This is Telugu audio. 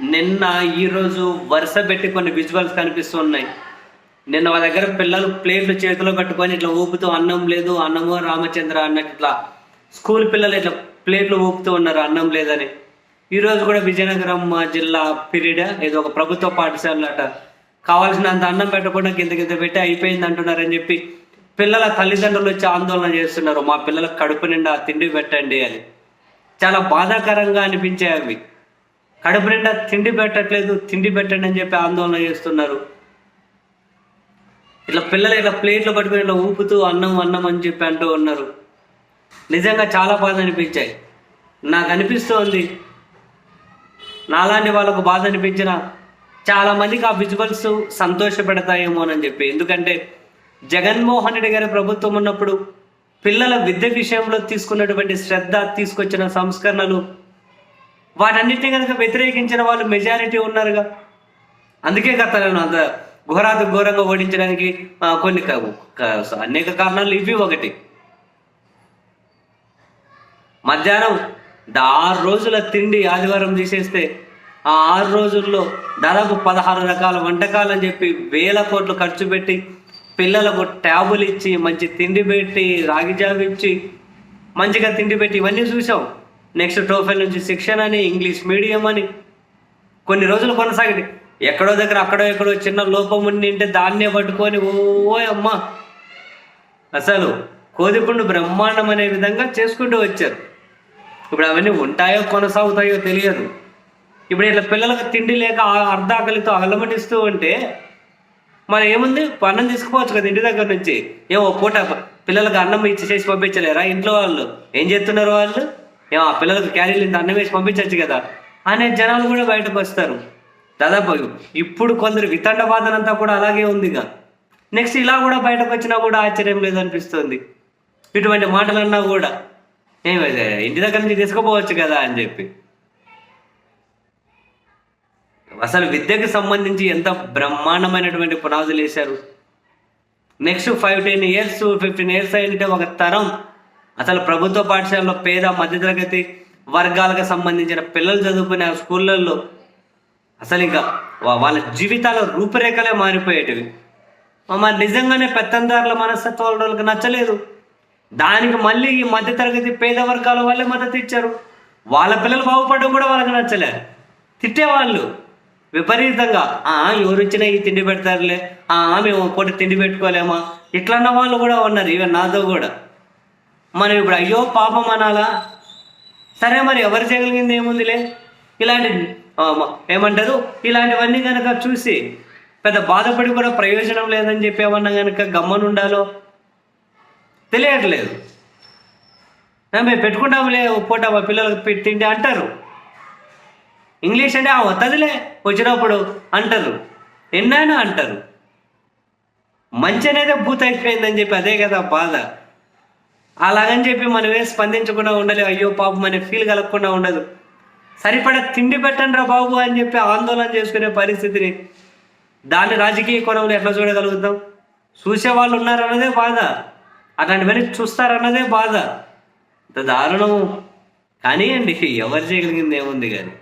నిన్న ఈరోజు వరుస పెట్టి కొన్ని విజువల్స్ కనిపిస్తున్నాయి. నిన్న మా దగ్గర పిల్లలు ప్లేట్లు చేతిలో పట్టుకొని ఇట్లా ఊపుతూ అన్నం లేదు అన్నమో రామచంద్ర అన్నట్టు ఇట్లా స్కూల్ పిల్లలు ఇట్లా ప్లేట్లు ఊపుతూ ఉన్నారు అన్నం లేదని. ఈరోజు కూడా విజయనగరం జిల్లా పీరియడ్ ఏదో ఒక ప్రభుత్వ పాఠశాల అట. కావాల్సినంత అన్నం పెట్టకుండా కింద కింద పెట్టి అయిపోయింది అంటున్నారని చెప్పి పిల్లల తల్లిదండ్రులు వచ్చి ఆందోళన చేస్తున్నారు. మా పిల్లలకు కడుపు నిండా తిండి పెట్టండి అని. చాలా బాధాకరంగా అనిపించాయి అవి. కడుపు నిండా తిండి పెట్టట్లేదు తిండి పెట్టండి అని చెప్పి ఆందోళన చేస్తున్నారు. ఇట్లా పిల్లలు ఇట్లా ప్లేట్లు పట్టుకుని ఇట్లా ఊపుతూ అన్నం అన్నం అని చెప్పి అంటూ ఉన్నారు. నిజంగా చాలా బాధ అనిపించాయి. నాకు అనిపిస్తోంది. నాలాంటి వాళ్ళకు బాధ అనిపించిన చాలా మందికి ఆ విజువల్స్ సంతోషపెడతాయేమోనని చెప్పి. ఎందుకంటే జగన్మోహన్ రెడ్డి గారి ప్రభుత్వం ఉన్నప్పుడు పిల్లల విద్య విషయంలో తీసుకున్నటువంటి శ్రద్ధ తీసుకొచ్చిన సంస్కరణలు వాటన్నిటిని కనుక వ్యతిరేకించిన వాళ్ళు మెజారిటీ ఉన్నారుగా. అందుకే గత నేను అంత ఘోరాతి ఘోరంగా ఓడించడానికి కొన్ని అనేక కారణాలు ఇవి ఒకటి. మధ్యాహ్నం ఆరు రోజుల తిండి ఆదివారం తీసేస్తే ఆ ఆరు రోజుల్లో దాదాపు పదహారు రకాల వంటకాలు అని చెప్పి వేల కోట్లు ఖర్చు పెట్టి పిల్లలకు ట్యాబులు ఇచ్చి మంచి తిండి పెట్టి రాగి జాబ్ ఇచ్చి మంచిగా తిండి పెట్టి ఇవన్నీ చూసాం నెక్స్ట్ టోఫెల్ నుంచి శిక్షణ అని ఇంగ్లీష్ మీడియం అని కొన్ని రోజులు కొనసాగింది. ఎక్కడో దగ్గర అక్కడో ఎక్కడో చిన్న లోపం ఉండి ఉంటే దాన్నే పట్టుకొని ఓ అమ్మా! అసలు కోదిపుండు బ్రహ్మాండం అనే విధంగా చేసుకుంటూ వచ్చారు. ఇప్పుడు అవన్నీ ఉంటాయో కొనసాగుతాయో తెలియదు. ఇప్పుడు ఇట్లా పిల్లలకు తిండి లేక అర్ధాకలితో అలమటిస్తూ ఉంటే మరి ఏముంది? అన్నం తీసుకుపోవచ్చు కదా ఇంటి దగ్గర నుంచి. ఏమో పూట పిల్లలకు అన్నం ఇచ్చి చేసి పంపించలేరా ఇంట్లో వాళ్ళు? ఏం చేస్తున్నారు వాళ్ళు? ఏమో ఆ పిల్లలకు క్యారీలు ఇంత అన్నం వేసి పంపించవచ్చు కదా. అనే జనాలు కూడా బయటకు వస్తారు. దాదాపు ఇప్పుడు కొందరు వితండవాదనంతా కూడా అలాగే ఉంది ఇక నెక్స్ట్ ఇలా కూడా బయటకు వచ్చినా కూడా ఆశ్చర్యం లేదనిపిస్తుంది. ఇటువంటి మాటలన్నా కూడా. ఏమైతే ఇంటి దగ్గర నుంచి తీసుకుపోవచ్చు కదా అని చెప్పి. అసలు విద్యకు సంబంధించి ఎంత బ్రహ్మాండమైనటువంటి పునాదులు వేశారు. Next five ten years fifteen years అయింటే ఒక తరం అసలు ప్రభుత్వ పాఠశాలలో పేద మధ్యతరగతి వర్గాలకు సంబంధించిన పిల్లలు చదువుకునే స్కూళ్ళల్లో అసలు ఇంకా వాళ్ళ జీవితాల రూపురేఖలే మారిపోయేటివి. మరి నిజంగానే పెత్తందారుల మనస్తత్వాల వాళ్ళకి నచ్చలేదు. దానికి మళ్ళీ ఈ మధ్యతరగతి పేద వర్గాల వాళ్ళే మద్దతు ఇచ్చారు. వాళ్ళ పిల్లలు బాగుపడడం కూడా వాళ్ళకి నచ్చలేదు తిట్టేవాళ్ళు. విపరీతంగా ఆ ఎవరు ఇచ్చినా ఈ తిండి పెడతారులే. ఆ మేము పూట తిండి పెట్టుకోలేమా? ఇట్లా అన్న వాళ్ళు కూడా ఉన్నారు ఈవెన్ నాతో కూడా. మనం ఇప్పుడు అయ్యో పాపం అనాలా? సరే మరి ఎవరు చేయగలిగింది ఏముందిలే? ఇలాంటి ఏమంటారు? ఇలాంటివన్నీ కనుక చూసి పెద్ద బాధపడి కూడా ప్రయోజనం లేదని చెప్పేమన్నా కనుక కనుక గమ్మనుండాలో? తెలియట్లేదు. మేము పెట్టుకుంటాంలే ఓ పూట మా పిల్లలకు తిండి అంటారు. ఇంగ్లీష్ అంటే ఆ వద్దదిలే వచ్చినప్పుడు అంటారు. ఎన్నైనా అంటారు. మంచి అనేది భూత అయిపోయిందని చెప్పి అదే కదా బాధ. అలాగని చెప్పి మనమే స్పందించకుండా ఉండలేవు. అయ్యో పాపం అనే ఫీల్ కలగకుండా ఉండదు. సరిపడా తిండి పెట్టండి రా బాబు అని చెప్పి ఆందోళన చేసుకునే పరిస్థితిని దాన్ని రాజకీయ కోణంలో ఎట్లా చూడగలుగుతాం? చూసే వాళ్ళు ఉన్నారన్నదే బాధ. అట్లాంటివన్నీ చూస్తారన్నదే బాధ. ఇంత దారుణం. కానీ అండి ఎవరు చేయగలిగింది ఏముంది కానీ.